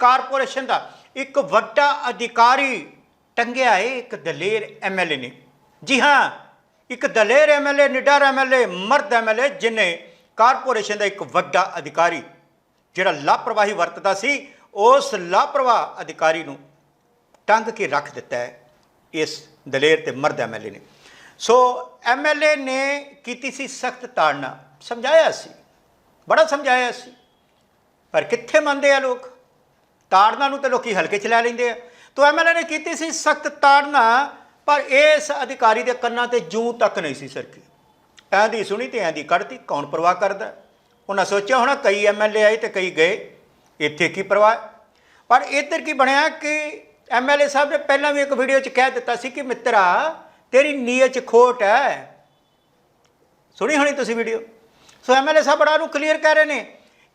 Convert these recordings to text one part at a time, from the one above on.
Corporation ਦਾ ਇੱਕ ਵੱਡਾ ਅਧਿਕਾਰੀ ਟੰਗਿਆ ਹੈ ਇੱਕ ਦਲੇਰ ਐਮਐਲਏ ਨੇ। ਜੀ ਹਾਂ, ਇੱਕ ਦਲੇਰ ਐਮਐਲਏ ਨਿਡਰ ਐਮਐਲਏ ਮਰਦ ਐਮਐਲਏ ਜਿਨੇ ਕਾਰਪੋਰੇਸ਼ਨ ਦਾ ਇੱਕ ਵੱਡਾ ਅਧਿਕਾਰੀ ਜਿਹੜਾ ਲਾਪਰਵਾਹੀ ਵਰਤਦਾ ਸੀ, ਉਸ ਲਾਪਰਵਾਹ ਅਧਿਕਾਰੀ ਨੂੰ ਟੰਗ ਕੇ ਰੱਖ ਦਿੱਤਾ ਹੈ ਇਸ ਦਲੇਰ ਤੇ ਮਰਦ ਐਮਐਲਏ ਨੇ। ਸੋ ਐਮਐਲਏ ਨੇ ਕੀਤੀ ਸੀ ਸਖਤ ਤਾੜਨਾ। ਸਮਝਾਇਆ ਸੀ। ਬੜਾ ਸਮਝਾਇਆ ਸੀ। ਪਰ ਕਿੱਥੇ ਮੰਨਦੇ ਆ ਲੋਕ? ਤਾੜਨਾ ਨੂੰ ਤੇ ਲੋਕੀ ਹਲਕੇ ਚ ਲੈ ਲੈਂਦੇ ਆ। ਤੋ ਐਮਐਲਏ ਨੇ ਕੀਤੀ ਸੀ ਸਖਤ ਤਾੜਨਾ, ਪਰ ਇਸ ਅਧਿਕਾਰੀ ਦੇ ਕੰਨਾਂ ਤੇ ਜੂੰ ਤੱਕ ਨਹੀਂ ਸੀ ਸਰਕੀ। ਐਂਦੀ ਸੁਣੀ ਤੇ ਐਂਦੀ ਕੱਢਤੀ, ਕੌਣ ਪਰਵਾਹ ਕਰਦਾ? ਉਹਨਾਂ ਸੋਚਿਆ ਹੋਣਾ ਕਈ ਐਮਐਲਏ ਆਏ ਤੇ ਕਈ ਗਏ, ਇੱਥੇ ਕੀ ਪਰਵਾਹ ਪਰ ਇੱਧਰ ਕੀ ਬਣਿਆ ਕਿ ਐਮਐਲਏ ਸਾਹਿਬ ਨੇ ਪਹਿਲਾਂ ਵੀ ਇੱਕ ਵੀਡੀਓ 'ਚ ਕਹਿ ਦਿੱਤਾ ਸੀ ਕਿ ਮਿੱਤਰਾ, ਤੇਰੀ ਨੀਅਤ 'ਚ ਖੋਟ ਹੈ। ਸੁਣੀ ਹੋਣੀ ਤੁਸੀਂ ਵੀਡੀਓ? ਸੋ ਐਮਐਲਏ ਸਾਹਿਬ ਬੜਾ ਨੂੰ ਕਲੀਅਰ ਕਹਿ ਰਹੇ ਨੇ।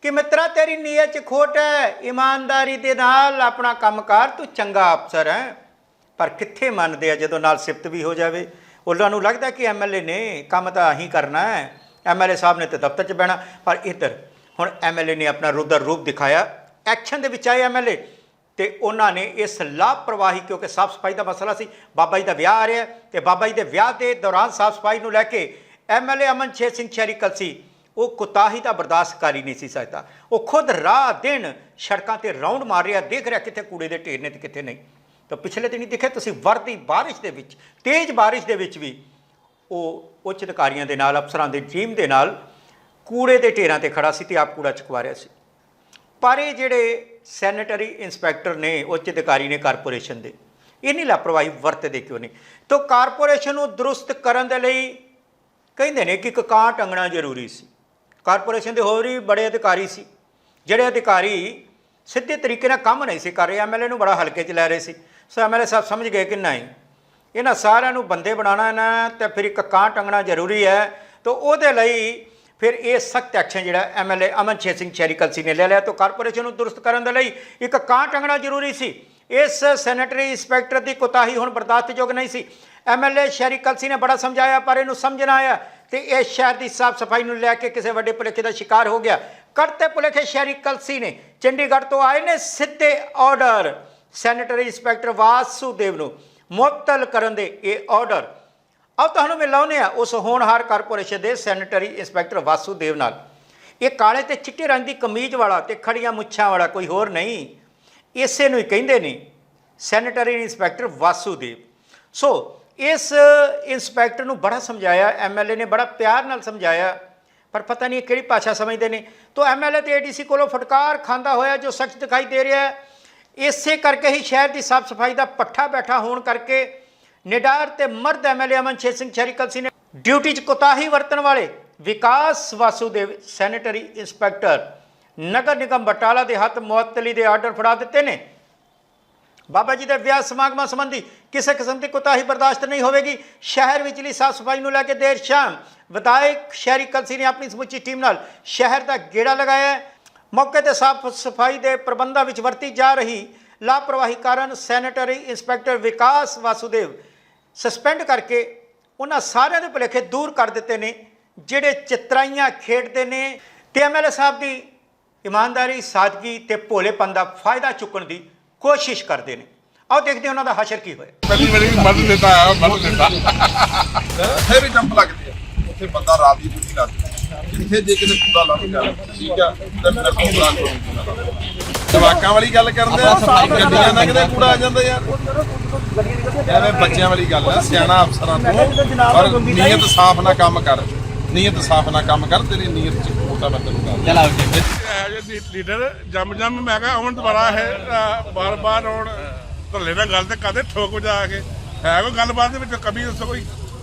ਕਿ ਮਿੱਤਰਾ, ਤੇਰੀ ਨੀਅਤ 'ਚ ਖੋਟ ਹੈ। ਇਮਾਨਦਾਰੀ ਦੇ ਨਾਲ ਆਪਣਾ ਕੰਮ ਕਰ ਤੂੰ ਚੰਗਾ ਅਫਸਰ ਹੈ। ਪਰ ਕਿੱਥੇ ਮੰਨਦੇ ਆ ਜਦੋਂ ਨਾਲ ਸਿਫਤ ਵੀ ਹੋ ਜਾਵੇ? ਉਹਨਾਂ ਨੂੰ ਲੱਗਦਾ ਕਿ ਐਮਐਲਏ ਨੇ ਕੰਮ ਤਾਂ ਆਹੀ ਕਰਨਾ ਹੈ। ਐਮਐਲਏ ਸਾਹਿਬ ਨੇ ਤੇ ਦਫ਼ਤਰ 'ਚ ਬਹਿਣਾ। ਪਰ ਇੱਧਰ, ਹੁਣ ਐਮਐਲਏ ਨੇ ਆਪਣਾ ਰੁਦਰ ਰੂਪ ਦਿਖਾਇਆ। ਐਕਸ਼ਨ ਦੇ ਵਿੱਚ ਆਏ ਐਮਐਲਏ ਤੇ ਉਹਨਾਂ ਨੇ ਇਸ ਲਾਪਰਵਾਹੀ, ਕਿਉਂਕਿ ਸਾਫ਼ ਸਫ਼ਾਈ ਦਾ ਮਸਲਾ ਸੀ, ਬਾਬਾ ਜੀ ਦਾ ਵਿਆਹ ਆ ਰਿਹਾ ਤੇ ਬਾਬਾ ਜੀ ਦੇ ਵਿਆਹ ਦੇ ਦੌਰਾਨ ਸਾਫ਼ ਸਫ਼ਾਈ ਨੂੰ ਲੈ ਕੇ ਐਮਐਲਏ ਅਮਨ ਛੇ ਸਿੰਘ ਸ਼ਹਿਰੀ ਕਲਸੀ ਉਹ ਕੁਤਾਹੀ ਦਾ ਬਰਦਾਸ਼ਤ ਕਰ ਹੀ ਨਹੀਂ ਸੀ ਸਕਦਾ। ਉਹ ਖੁਦ ਰਾਹ ਦਿਨ ਸੜਕਾਂ ਤੇ ਰਾਉਂਡ ਮਾਰ ਰਿਹਾ, ਦੇਖ ਰਿਹਾ ਕਿੱਥੇ ਕੂੜੇ ਦੇ ਢੇਰ ਨੇ ਤੇ ਕਿੱਥੇ ਨਹੀਂ। ਤਾਂ ਪਿਛਲੇ ਦਿਨੀ ਦੇਖਿਆ, ਤੁਸੀਂ ਵਰਦੀ ਬਾਰਿਸ਼ ਦੇ ਵਿੱਚ, ਤੇਜ਼ ਬਾਰਿਸ਼ ਦੇ ਵਿੱਚ ਵੀ ਉਹ ਉੱਚ ਅਧਿਕਾਰੀਆਂ ਦੇ ਨਾਲ, ਅਫਸਰਾਂ ਦੀ ਟੀਮ ਦੇ ਨਾਲ ਕੂੜੇ ਦੇ ਢੇਰਾਂ ਤੇ ਖੜਾ ਸੀ ਤੇ ਆਪ ਕੂੜਾ ਚੁਕਵਾ ਰਿਹਾ ਸੀ। ਪਰ ਇਹ ਜਿਹੜੇ ਸੈਨੇਟਰੀ ਇੰਸਪੈਕਟਰ ਨੇ, ਉੱਚ ਅਧਿਕਾਰੀ ਨੇ ਕਾਰਪੋਰੇਸ਼ਨ ਦੇ ਇਹ ਨਹੀਂ ਲਾਪਰਵਾਹੀ ਵਰਤਦੇ ਕਿਉਂ ਨਹੀਂ? ਤਾਂ ਕਾਰਪੋਰੇਸ਼ਨ ਨੂੰ ਦਰੁਸਤ ਕਰਨ ਦੇ ਲਈ ਕਹਿੰਦੇ ਨੇ ਕਿ ਇੱਕ ਕਾਂ ਟੰਗਣਾ ਜ਼ਰੂਰੀ ਸੀ। ਕਾਰਪੋਰੇਸ਼ਨ ਦੇ ਹੋਰ ਵੀ ਬੜੇ ਅਧਿਕਾਰੀ ਸੀ। ਜਿਹੜੇ ਅਧਿਕਾਰੀ ਸਿੱਧੇ ਤਰੀਕੇ ਨਾਲ ਕੰਮ ਨਹੀਂ ਸੀ ਕਰ ਰਹੇ ਐਮਐਲਏ ਨੂੰ ਬੜਾ ਹਲਕੇ 'ਚ ਲੈ ਰਹੇ ਸੀ। ਸੋ ਐਮਐਲਏ ਸਾਹਿਬ ਸਮਝ ਗਏ ਕਿ ਨਹੀਂ, ਇਹਨਾਂ ਸਾਰਿਆਂ ਨੂੰ ਬੰਦੇ ਬਣਾਉਣਾ ਹੈ ਨਾ, ਤੇ ਫਿਰ ਇੱਕ ਕਾਂ ਟੰਗਣਾ ਜ਼ਰੂਰੀ ਹੈ, ਤਾਂ ਉਹਦੇ ਲਈ ਫਿਰ ਇਹ ਸਖਤ ਐਕਸ਼ਨ ਜਿਹੜਾ ਐਮਐਲਏ ਅਮਨ ਛੇ ਸਿੰਘ ਸ਼ਹਿਰੀ ਕਲਸੀ ਨੇ ਲੈ ਲਿਆ, ਤਾਂ ਕਾਰਪੋਰੇਸ਼ਨ ਨੂੰ ਦਰੁਸਤ ਕਰਨ ਦੇ ਲਈ ਇੱਕ ਕਾਂ ਟੰਗਣਾ ਜ਼ਰੂਰੀ ਸੀ। ਇਸ ਸੈਨੇਟਰੀ ਇੰਸਪੈਕਟਰ ਦੀ ਕੁਤਾਹੀ ਹੁਣ ਬਰਦਾਸ਼ਤਯੋਗ ਨਹੀਂ ਸੀ। ਐਮਐਲਏ ਸ਼ਹਿਰੀ ਕਲਸੀ ਨੇ ਬੜਾ ਸਮਝਾਇਆ, ਪਰ ਇਹਨੂੰ ਸਮਝਣਾ ਆਇਆ ਤੇ ਇਹ ਸ਼ਹਿਰ ਦੀ ਸਾਫ਼ ਸਫ਼ਾਈ ਨੂੰ ਲੈ ਕੇ ਕਿਸੇ ਵੱਡੇ ਭੁਲੇਖੇ ਦਾ ਸ਼ਿਕਾਰ ਹੋ ਗਿਆ। ਕਰਤੇ ਭੁਲੇਖੇ ਸ਼ਹਿਰੀ ਕਲਸੀ ਨੇ ਚੰਡੀਗੜ੍ਹ ਤੋਂ ਆਏ ਨੇ ਸਿੱਧੇ ਆਰਡਰ ਸੈਨੇਟਰੀ ਇੰਸਪੈਕਟਰ ਵਾਸੂਦੇਵ ਨੂੰ ਮੁਅੱਤਲ ਕਰਨ ਦੇ ਇਹ ਆਰਡਰ। ਆਓ ਤੁਹਾਨੂੰ ਮਿਲਾਉਂਦੇ ਆ ਉਸ ਹੋਣਹਾਰ ਕਾਰਪੋਰੇਸ਼ਨ ਦੇ ਸੈਨੇਟਰੀ ਇੰਸਪੈਕਟਰ ਵਾਸੂਦੇਵ ਨਾਲ। ਇਹ ਕਾਲੇ ਤੇ ਚਿੱਟੇ ਰੰਗ ਦੀ ਕਮੀਜ਼ ਵਾਲਾ ਤੇ ਖੜੀਆਂ ਮੁੱਛਾਂ ਵਾਲਾ ਕੋਈ ਹੋਰ ਨਹੀਂ। ਇਸੇ ਨੂੰ ਹੀ ਕਹਿੰਦੇ ਨੇ ਸੈਨੇਟਰੀ ਇੰਸਪੈਕਟਰ ਵਾਸੂਦੇਵ। ਸੋ ਇਸ ਇੰਸਪੈਕਟਰ ਨੂੰ ਬੜਾ ਸਮਝਾਇਆ ਐਮਐਲਏ ਨੇ ਬੜਾ ਪਿਆਰ ਨਾਲ ਸਮਝਾਇਆ, ਪਰ ਪਤਾ ਨਹੀਂ ਕਿਹੜੀ ਭਾਸ਼ਾ ਸਮਝਦੇ ਨੇ। ਤਾਂ ਐਮਐਲਏ ਤੇ ਏਡੀਸੀ ਕੋਲੋਂ ਫਟਕਾਰ ਖਾਂਦਾ ਹੋਇਆ ਜੋ ਸੱਚ ਦਿਖਾਈ ਦੇ ਰਿਹਾ ਹੈ, ਇਸੇ ਕਰਕੇ ਹੀ ਸ਼ਹਿਰ ਦੀ ਸਾਫ਼ ਸਫ਼ਾਈ ਦਾ ਪੱਠਾ ਬੈਠਾ ਹੋਣ ਕਰਕੇ ਨਿਡਾਰ ਤੇ ਮਰਦ ਐਮਐਲਏ ਅਮਨ ਛੇ ਸਿੰਘ ਸ਼ਰੀਕਲ ਸੀ ਨੇ ਡਿਊਟੀ 'ਚ ਕੋਤਾਹੀ ਵਰਤਣ ਵਾਲੇ ਵਿਕਾਸ ਵਾਸੂਦੇਵ, ਸੈਨੇਟਰੀ ਇੰਸਪੈਕਟਰ ਨਗਰ ਨਿਗਮ ਬਟਾਲਾ ਦੇ ਹੱਥ ਮੁਅੱਤਲੀ ਦੇ ਆਰਡਰ ਫੜਾ ਦਿੱਤੇ ਨੇ। ਬਾਬਾ ਜੀ ਦੇ ਵਿਆਹ ਸਮਾਗਮਾਂ ਸੰਬੰਧੀ ਕਿਸੇ ਕਿਸਮ ਦੀ ਕੋਤਾਹੀ ਬਰਦਾਸ਼ਤ ਨਹੀਂ ਹੋਵੇਗੀ। ਸ਼ਹਿਰ ਵਿੱਚਲੀ ਸਾਫ਼ ਸਫ਼ਾਈ ਨੂੰ ਲੈ ਕੇ ਦੇਰ ਸ਼ਾਮ ਵਿਧਾਇਕ ਸ਼ਹਿਰੀ ਕਲਸੀ ਨੇ ਆਪਣੀ ਸਮੁੱਚੀ ਟੀਮ ਨਾਲ ਸ਼ਹਿਰ ਦਾ ਗੇੜਾ ਲਗਾਇਆ ਮੌਕੇ ਤੇ ਸਾਫ਼ ਸਫ਼ਾਈ ਦੇ ਪ੍ਰਬੰਧਾਂ ਵਿੱਚ ਵਰਤੀ ਜਾ ਰਹੀ ਲਾਪਰਵਾਹੀ ਕਾਰਨ sanitary inspector Vikas Vasudev suspend ਕਰਕੇ ਉਹਨਾਂ ਸਾਰਿਆਂ ਦੇ ਭੁਲੇਖੇ ਦੂਰ ਕਰ ਦਿੱਤੇ ਨੇ, ਜਿਹੜੇ ਚਿਤਰਾਈਆਂ ਖੇਡਦੇ ਨੇ। ਤੇ ਐਮਐਲਏ ਸਾਹਿਬ ਦੀ ਇਮਾਨਦਾਰੀ ਸਾਦਗੀ ਤੇ ਭੋਲੇਪਨ ਦਾ ਫਾਇਦਾ ਚੁੱਕਣ ਦੀ ਕੋਸ਼ਿਸ਼ ਕਰਦੇ ਨੇ। ਆਓ ਦੇਖਦੇ ਹਾਂ ਉਹਨਾਂ ਦਾ ਹਸ਼ਰ ਕੀ ਹੋਇਆ। ਪਹਿਲੀ ਵਾਰੀ ਮਰ ਹੈ ਮਰ ਲੈਤਾ ਉੱਥੇ ਵੀ ਜੰਪ ਲੱਗਦੀ ਹੈ ਉੱਥੇ ਬੰਦਾ ਰਾਤ ਦੀ ਡਿਊਟੀ ਕਰਦਾ। ਇੱਥੇ ਜੇ ਕਿਤੇ ਕੂੜਾ ਲੱਗ ਗਿਆ ਠੀਕ ਆ ਤੇ ਕੂੜਾ ਕਰੋ ਜਵਾਕਾਂ ਵਾਲੀ ਗੱਲ ਕਰਦੇ ਆ ਸਫ਼ਾਈ ਗੱਡੀਆਂ ਨਾਲ ਕਿਤੇ ਕੂੜਾ ਆ ਜਾਂਦਾ ਯਾਰ। ਐਵੇਂ ਬੱਚਿਆਂ ਵਾਲੀ ਗੱਲ ਆ ਸਿਆਣਾ ਅਫਸਰਾਂ ਤੋਂ ਪਰ ਨੀਅਤ ਸਾਫ਼ ਨਾਲ ਕੰਮ ਕਰ। ਨੀਅਤ ਸਾਫ਼ ਨਾਲ ਕੰਮ ਕਰ ਤੇਰੀ ਨੀਅਤ ਚ ਕੋਟਾ ਮੈਂ ਤੈਨੂੰ ਗੱਲ ਐਜ ਏ ਲੀਡਰ ਜੰਮ ਜੰਮ ਮੈਂ ਕਿਹਾ ਹੁਣ ਦੁਬਾਰਾ ਹੈ ਬਾਰ ਬਾਰ ਹੁਣ ਧੱਲੇ ਨਾਲ ਗੱਲ ਤੇ ਕਦੇ ਠੋਕ ਵਜਾ ਕੇ। ਹੈ ਕੋਈ ਗੱਲਬਾਤ ਦੇ ਵਿੱਚ ਕਮੀ ਦੱਸੋ ਕੋਈ?